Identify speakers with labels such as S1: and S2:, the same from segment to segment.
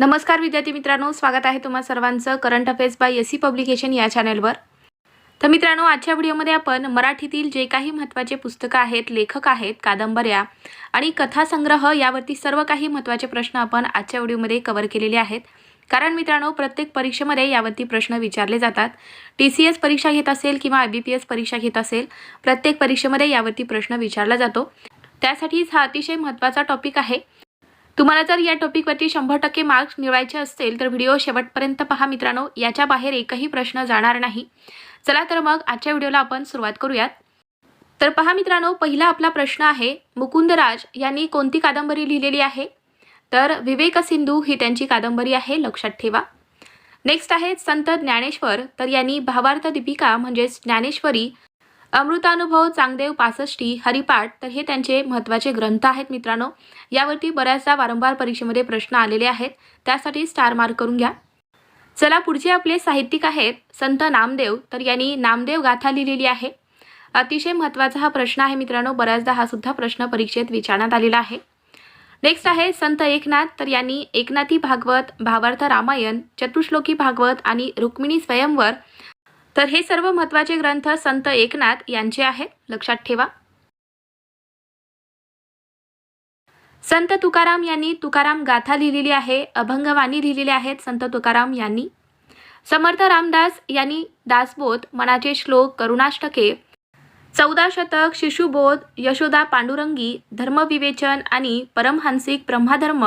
S1: नमस्कार विद्यार्थी मित्रांनो स्वागत आहे तुम्हा सर्वांचं current affairs by S C publication या चॅनलवर. तर मित्रांनो आजच्या व्हिडिओमध्ये आपण मराठीतील जे काही महत्त्वाचे पुस्तकं आहेत लेखक आहेत कादंबऱ्या आणि कथासंग्रह यावरती सर्व काही महत्त्वाचे प्रश्न आपण आजच्या व्हिडिओमध्ये कव्हर केलेले आहेत. कारण मित्रांनो प्रत्येक परीक्षेमध्ये यावरती प्रश्न विचारले जातात. टी सी एस परीक्षा घेत असेल किंवा आय बी पी एस परीक्षा घेत असेल प्रत्येक परीक्षेमध्ये यावरती प्रश्न विचारला जातो. त्यासाठीच हा अतिशय महत्त्वाचा टॉपिक आहे. तुम्हाला जर या टॉपिकवरती शंभर टक्के मार्क्स मिळवायचे असतील तर व्हिडिओ शेवटपर्यंत पहा मित्रांनो. याच्या बाहेर एकही प्रश्न जाणार नाही. चला तर मग आजच्या व्हिडिओला आपण सुरुवात करूयात. तर पहा मित्रांनो पहिला आपला प्रश्न आहे मुकुंदराज यांनी कोणती कादंबरी लिहिलेली आहे? तर विवेक सिंधू ही त्यांची कादंबरी आहे लक्षात ठेवा. नेक्स्ट आहे संत ज्ञानेश्वर तर यांनी भावार्थ दीपिका म्हणजेच ज्ञानेश्वरी अमृतानुभव चांगदेव पासष्टी हरिपाठ तर हे त्यांचे महत्त्वाचे ग्रंथ आहेत मित्रांनो. यावरती बऱ्याचदा वारंवार परीक्षेमध्ये प्रश्न आलेले आहेत. त्यासाठी स्टार मार्क करून घ्या. चला पुढचे आपले साहित्यिक आहेत संत नामदेव. तर यांनी नामदेव गाथा लिहिलेली आहे. अतिशय महत्त्वाचा हा प्रश्न आहे मित्रांनो. बऱ्याचदा हा सुद्धा प्रश्न परीक्षेत विचारण्यात आलेला आहे. नेक्स्ट आहे संत एकनाथ. तर यांनी एकनाथी भागवत भावार्थ रामायण चतुश्लोकी भागवत आणि रुक्मिणी स्वयंवर तर हे सर्व महत्त्वाचे ग्रंथ संत एकनाथ यांचे आहेत. लक्षात ठेवा. संत तुकाराम यांनी तुकाराम गाथा लिहिलेली आहे. अभंगवाणी लिहिलेले आहेत संत तुकाराम यांनी. समर्थ रामदास यांनी दासबोध मनाचे श्लोक करुणाष्टके चौदा शतक शिशुबोध यशोदा पांडुरंगी धर्मविवेचन आणि परमहंसिक ब्रह्माधर्म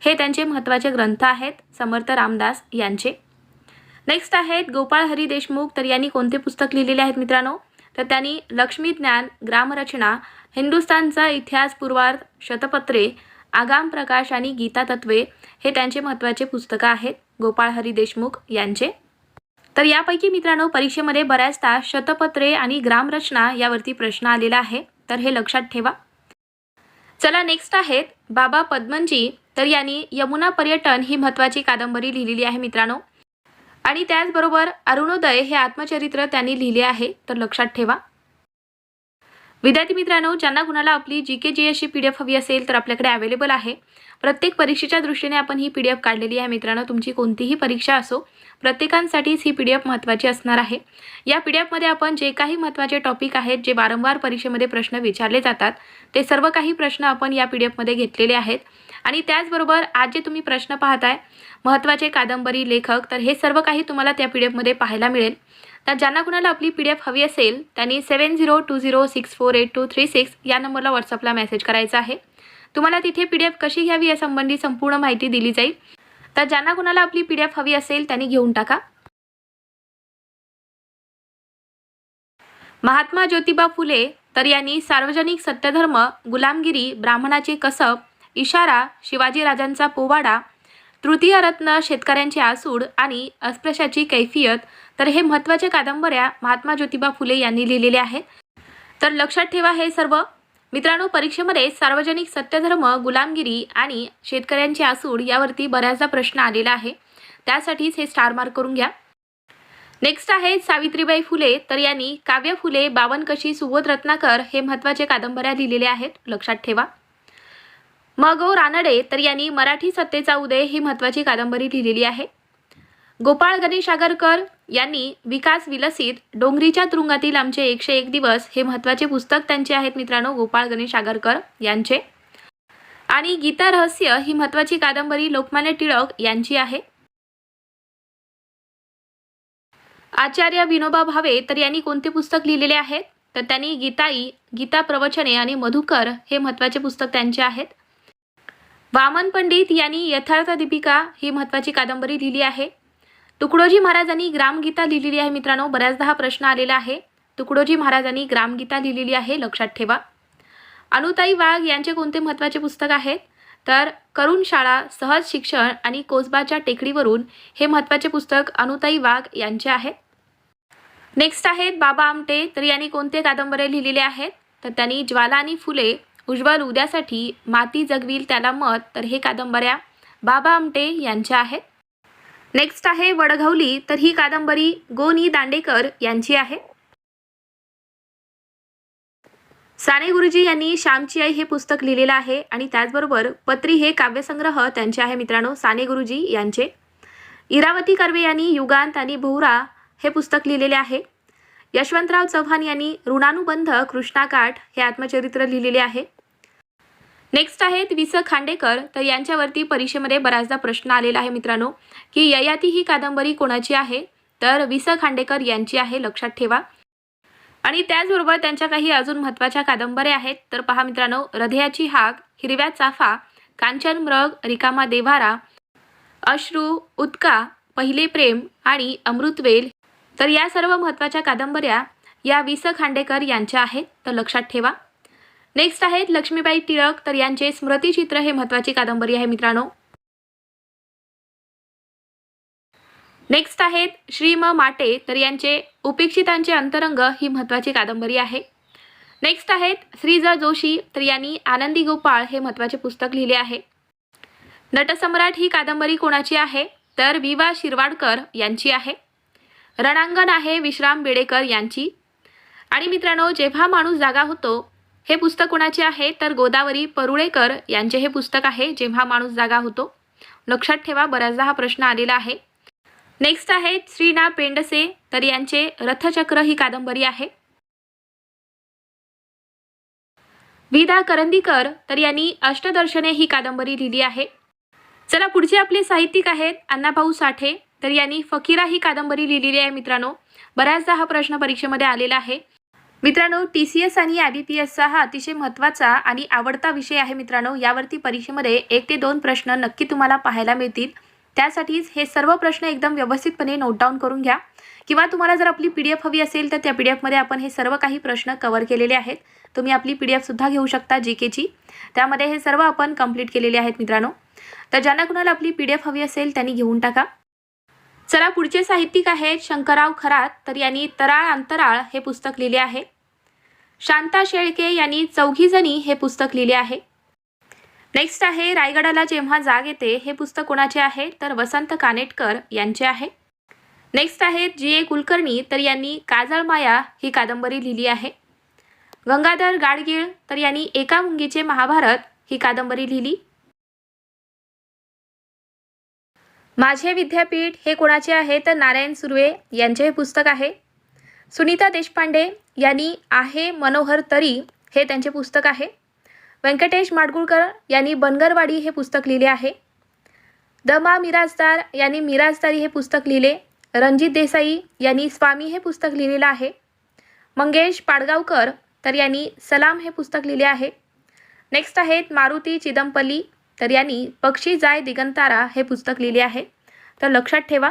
S1: हे त्यांचे महत्त्वाचे ग्रंथ आहेत. समर्थ रामदास यांचे. नेक्स्ट आहेत गोपाळ हरी देशमुख. तर यांनी कोणते पुस्तक लिहिलेले आहेत मित्रांनो? तर त्यांनी लक्ष्मी ज्ञान ग्रामरचना हिंदुस्थानचा इतिहास पूर्वार्थ शतपत्रे आगाम प्रकाश आणि गीता तत्वे हे त्यांचे महत्त्वाचे पुस्तकं आहेत. गोपाळ हरी देशमुख यांचे. तर यापैकी मित्रांनो परीक्षेमध्ये बऱ्याचदा शतपत्रे आणि ग्रामरचना यावरती प्रश्न आलेला आहे. तर हे लक्षात ठेवा. चला नेक्स्ट आहेत बाबा पद्मनजी. तर यांनी यमुना पर्यटन ही महत्त्वाची कादंबरी लिहिलेली आहे मित्रांनो. आणि त्याचबरोबर अरुणोदय हे आत्मचरित्र त्यांनी लिहिले आहे तर लक्षात ठेवा. विद्यार्थी मित्रांनो ज्यांना कुणाला आपली जी के जी एसची पी डी एफ हवी असेल तर आपल्याकडे अवेलेबल आहे. प्रत्येक परीक्षेच्या दृष्टीने आपण ही पी डी एफ काढलेली आहे. मित्रांनो तुमची कोणतीही परीक्षा असो प्रत्येकांसाठीच ही पी डी एफ महत्त्वाची असणार आहे. या पी डी एफमध्ये आपण जे काही महत्त्वाचे टॉपिक आहेत जे वारंवार परीक्षेमध्ये प्रश्न विचारले जातात ते सर्व काही प्रश्न आपण या पी डी एफमध्ये घेतलेले आहेत. आणि त्याचबरोबर आज जे तुम्ही प्रश्न पाहताय महत्त्वाचे कादंबरी लेखक तर हे सर्व काही तुम्हाला त्या पी डी एफमध्ये पाहायला मिळेल. तर ज्यांना कुणाला आपली पी डी एफ हवी असेल त्यांनी seven zero two zero six four eight two three six या नंबरला व्हॉट्सअपला मेसेज करायचा आहे. तुम्हाला तिथे पी डी एफ कशी घ्यावी यासंबंधी संपूर्ण माहिती दिली जाईल. तर ज्यांना कुणाला आपली पी डी एफ हवी असेल त्यांनी घेऊन टाका. महात्मा ज्योतिबा फुले तर यांनी सार्वजनिक सत्यधर्म गुलामगिरी ब्राह्मणाचे कसब इशारा शिवाजी राजांचा पोवाडा तृतीय रत्न शेतकऱ्यांची आसूड आणि अस्पृश्याची कैफियत तर हे महत्त्वाच्या कादंबऱ्या महात्मा ज्योतिबा फुले यांनी लिहिलेले आहेत. तर लक्षात ठेवा हे सर्व. मित्रांनो परीक्षेमध्ये सार्वजनिक सत्यधर्म गुलामगिरी आणि शेतकऱ्यांची आसूड यावरती बऱ्याचदा प्रश्न आलेला आहे. त्यासाठीच हे स्टार मार्क करून घ्या. नेक्स्ट आहे सावित्रीबाई फुले. तर यांनी काव्य फुले बावनकशी सुबोध रत्नाकर हे महत्त्वाचे कादंबऱ्या लिहिलेल्या आहेत. लक्षात ठेवा. मगो रानडे तर यांनी मराठी सत्तेचा उदय ही महत्त्वाची कादंबरी लिहिलेली आहे. गोपाळ गणेश आगरकर यांनी विकास विलसित डोंगरीच्या तुरुंगातील आमचे एकशे एक दिवस हे महत्त्वाचे पुस्तक त्यांचे आहेत मित्रांनो गोपाळ गणेश आगरकर यांचे. आणि गीता रहस्य ही महत्त्वाची कादंबरी लोकमान्य टिळक यांची आहे. आचार्य विनोबा भावे तर यांनी कोणते पुस्तक लिहिलेले आहेत? तर त्यांनी गीताई गीता प्रवचने आणि मधुकर हे महत्त्वाचे पुस्तक त्यांचे आहेत. वामन पंडित यांनी यथार्थ दीपिका ही महत्त्वाची कादंबरी लिहिली आहे. तुकडोजी महाराजांनी ग्रामगीता लिहिलेली आहे मित्रांनो. बऱ्याचदा हा प्रश्न आलेला आहे. तुकडोजी महाराजांनी ग्रामगीता लिहिलेली आहे लक्षात ठेवा. अनुताई वाघ यांचे कोणते महत्त्वाचे पुस्तक आहेत? तर करुण शाळा सहज शिक्षण आणि कोसबाच्या टेकडीवरून हे महत्त्वाचे पुस्तक अनुताई वाघ यांचे आहे. नेक्स्ट आहेत बाबा आमटे. तर यांनी कोणते कादंबरे लिहिलेले आहेत? तर त्यांनी ज्वाला आणि फुले उज्ज्वल उद्यासाठी माती जगवील त्याला मत तर हे कादंबऱ्या बाबा आमटे यांच्या आहेत. नेक्स्ट आहे वडघवली तर ही कादंबरी गोनी दांडेकर यांची आहे. साने गुरुजी यांनी श्यामची आई हे पुस्तक लिहिलेलं आहे आणि त्याचबरोबर पत्री हे काव्यसंग्रह त्यांचे आहे मित्रांनो साने गुरुजी यांचे. इरावती कर्वे यांनी युगांत आणि भोवरा हे पुस्तक लिहिलेले आहे. यशवंतराव चव्हाण यांनी ऋणानुबंध कृष्णाकाठ हे आत्मचरित्र लिहिलेले आहे. नेक्स्ट आहेत वि स खांडेकर. तर यांच्यावरती परीक्षेमध्ये बऱ्याचदा प्रश्न आलेला आहे मित्रांनो की ययाती ही कादंबरी कोणाची आहे? तर वि स खांडेकर यांची आहे लक्षात ठेवा. आणि त्याचबरोबर त्यांच्या काही अजून महत्त्वाच्या कादंबऱ्या आहेत. तर पहा मित्रांनो हृदयाची हाक हिरव्या चाफा कांचन मृग रिकामा देवारा अश्रू उत्का पहिले प्रेम आणि अमृतवेल तर या सर्व महत्त्वाच्या कादंबऱ्या या वि स खांडेकर यांच्या आहेत. तर लक्षात ठेवा. नेक्स्ट आहेत लक्ष्मीबाई टिळक तर यांचे स्मृतिचित्र हे महत्त्वाची कादंबरी आहे मित्रांनो. नेक्स्ट आहेत श्री म माटे तर यांचे उपेक्षितांचे अंतरंग ही महत्त्वाची कादंबरी आहे. नेक्स्ट आहेत श्री ज जोशी तर यांनी आनंदी गोपाळ हे महत्त्वाचे पुस्तक लिहिले आहे. नटसम्राट ही कादंबरी कोणाची आहे? तर विवा शिरवाडकर यांची आहे. रणांगण आहे विश्राम बेडेकर यांची. आणि मित्रांनो जेव्हा माणूस जागा होतो हे पुस्तक कोणाचे आहे? तर गोदावरी परुळेकर यांचे हे पुस्तक आहे जेव्हा माणूस जागा होतो. लक्षात ठेवा बऱ्याचदा हा प्रश्न आलेला आहे. नेक्स्ट आहे श्रीना पेंडसे तर यांचे रथचक्र ही कादंबरी आहे. विदा करंदीकर तर यांनी अष्टदर्शने ही कादंबरी लिहिली आहे. चला पुढचे आपले साहित्यिक आहेत अण्णाभाऊ साठे तर यांनी फकीरा ही कादंबरी लिहिलेली आहे मित्रांनो. बऱ्याचदा हा प्रश्न परीक्षेमध्ये आलेला आहे. मित्रांनो टी सी एस आणि आय बी पी एसचा हा अतिशय महत्त्वाचा आणि आवडता विषय आहे मित्रांनो. यावरती परीक्षेमध्ये एक ते दोन प्रश्न नक्की तुम्हाला पाहायला मिळतील. त्यासाठीच हे सर्व प्रश्न एकदम व्यवस्थितपणे नोट डाऊन करून घ्या. किंवा तुम्हाला जर आपली पी डी एफ हवी असेल तर त्या पी डी एफमध्ये आपण हे सर्व काही प्रश्न कवर केलेले आहेत. तुम्ही आपली पी डी एफसुद्धा घेऊ शकता जी केची त्यामध्ये हे सर्व आपण कंप्लीट केलेले आहेत मित्रांनो. तर ज्यांना कुणाला आपली पी डी एफ हवी असेल त्यांनी घेऊन टाका. चला पुढचे साहित्यिक आहेत शंकरराव खरात तर यांनी तराळ अंतराळ हे पुस्तक लिहिले आहे. शांता शेळके यांनी चौघीजणी हे पुस्तक लिहिले आहे. नेक्स्ट आहे रायगडाला जेव्हा जाग येते हे पुस्तक कोणाचे आहे? तर वसंत कानेटकर यांचे आहे. नेक्स्ट आहेत जी ए कुलकर्णी तर यांनी काजळ माया ही कादंबरी लिहिली आहे. गंगाधर गाडगीळ तर यांनी एका मुंगीचे महाभारत ही कादंबरी लिहिली. माझे विद्यापीठ हे कोणाचे आहे? तर नारायण सुर्वे यांचे हे पुस्तक आहे. सुनीता देशपांडे यांनी आहे मनोहर तरी हे त्यांचे पुस्तक आहे. व्यंकटेश माडगुळकर यांनी बनगरवाडी हे पुस्तक लिहिले आहे. दमा मिराजदार यांनी मिराजदारी हे पुस्तक लिहिले. रणजित देसाई यांनी स्वामी हे पुस्तक लिहिलेलं आहे. मंगेश पाडगावकर तर यांनी सलाम हे पुस्तक लिहिले आहे. नेक्स्ट आहेत मारुती चिदंपल्ली तर यांनी पक्षी जाय दिगंतारा हे पुस्तक लिहिले आहे. तर लक्षात ठेवा.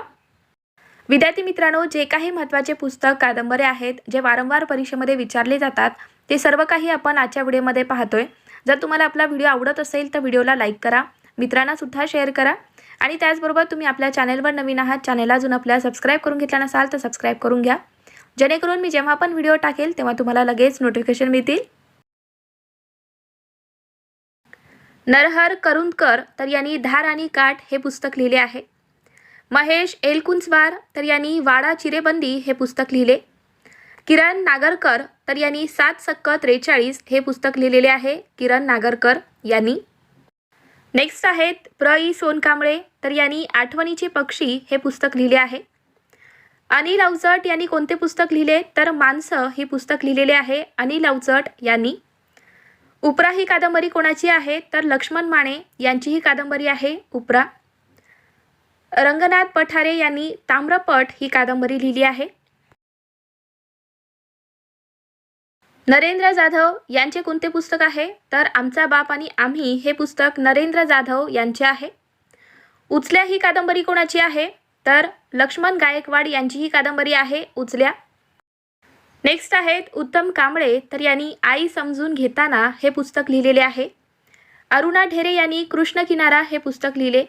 S1: विद्यार्थी मित्रांनो जे काही महत्त्वाचे पुस्तक कादंबऱ्या आहेत जे वारंवार परीक्षेमध्ये विचारले जातात ते सर्व काही आपण आजच्या व्हिडिओमध्ये पाहतोय. जर तुम्हाला आपला व्हिडिओ आवडत असेल तर व्हिडिओला लाईक करा मित्रांनासुद्धा शेअर करा आणि त्याचबरोबर तुम्ही आपल्या चॅनलवर नवीन आहात चॅनलला अजून आपल्या सबस्क्राईब करून घेतला नसाल तर सबस्क्राईब करून घ्या. जेणेकरून मी जेव्हा पण व्हिडिओ टाकेल तेव्हा तुम्हाला लगेच नोटिफिकेशन मिळतील. नरहर करुंदकर तर यांनी धार आणि काठ हे पुस्तक लिहिले आहे. महेश एलकुंचवार तर यांनी वाडा चिरेबंदी हे पुस्तक लिहिले. किरण नागरकर तर यांनी सात सक्क त्रेचाळीस हे पुस्तक लिहिलेले आहे. किरण नागरकर यांनी. नेक्स्ट आहेत प्र. ई. सोनकांबळे तर यांनी आठवणीचे पक्षी हे पुस्तक लिहिले आहे. अनिल अवचट यांनी कोणते पुस्तक लिहिले? तर माणसं हे पुस्तक लिहिलेले आहे. अनिल अवचट यांनी. उपरा ही कादंबरी कोणाची आहे? तर लक्ष्मण माने यांची ही कादंबरी आहे उपरा. रंगनाथ पठारे यांनी ताम्रपट ही कादंबरी लिहिली आहे. नरेंद्र जाधव यांचे कोणते पुस्तक आहे? तर आमचा बाप आणि आम्ही हे पुस्तक नरेंद्र जाधव यांचे आहे. उचल्या ही कादंबरी कोणाची आहे? तर लक्ष्मण गायकवाड यांची ही कादंबरी आहे उचल्या. नेक्स्ट आहेत उत्तम कांबळे तर यांनी आई समजून घेताना हे पुस्तक लिहिलेले आहे. अरुणा ढेरे यांनी कृष्ण किनारा हे पुस्तक लिहिले.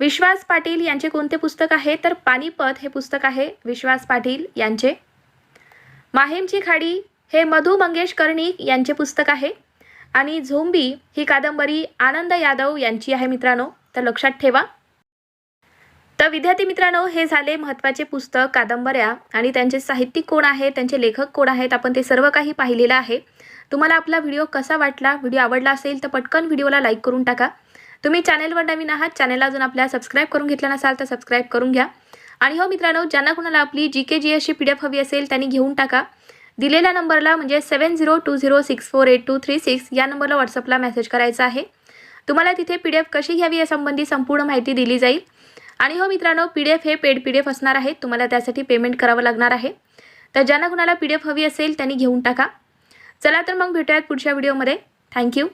S1: विश्वास पाटील यांचे कोणते पुस्तक आहे? तर पानिपत हे पुस्तक आहे विश्वास पाटील यांचे. माहेमची खाडी हे मधु मंगेश कर्णिक यांचे पुस्तक आहे. आणि झोंबी ही कादंबरी आनंद यादव यांची आहे मित्रांनो तर लक्षात ठेवा. तर विद्यार्थी मित्रांनो हे झाले महत्त्वाचे पुस्तक कादंबऱ्या. आणि त्यांचे साहित्यिक कोण आहेत त्यांचे लेखक कोण आहेत आपण ते सर्व काही पाहिलेलं आहे. तुम्हाला आपला व्हिडिओ कसा वाटला व्हिडिओ आवडला असेल तर पटकन व्हिडिओला लाईक करून टाका. तुम्ही चॅनलवर नवीन आहात चॅनेलला अजून आपल्या सबस्क्राईब करून घेतला नसाल तर सबस्क्राईब करून घ्या. आणि हो मित्रांनो ज्यांना कुणाला आपली जी के जी एसची पी डी एफ हवी असेल त्यांनी घेऊन टाका. दिलेल्या नंबरला म्हणजे seven zero two zero six four eight two three six या नंबरला व्हॉट्सअपला मेसेज करायचा आहे. तुम्हाला तिथे पी डी एफ कशी घ्यावी यासंबंधी संपूर्ण माहिती दिली जाईल. आणि हो मित्रांनो पी डी एफ हे पेड पी डी एफ असणार आहे. तुम्हाला त्यासाठी पेमेंट करावं लागणार आहे. तर ज्यांना कुणाला पी डी एफ हवी असेल त्यांनी घेऊन टाका. चला तर मग भेटूयात पुढच्या व्हिडिओमध्ये थँक्यू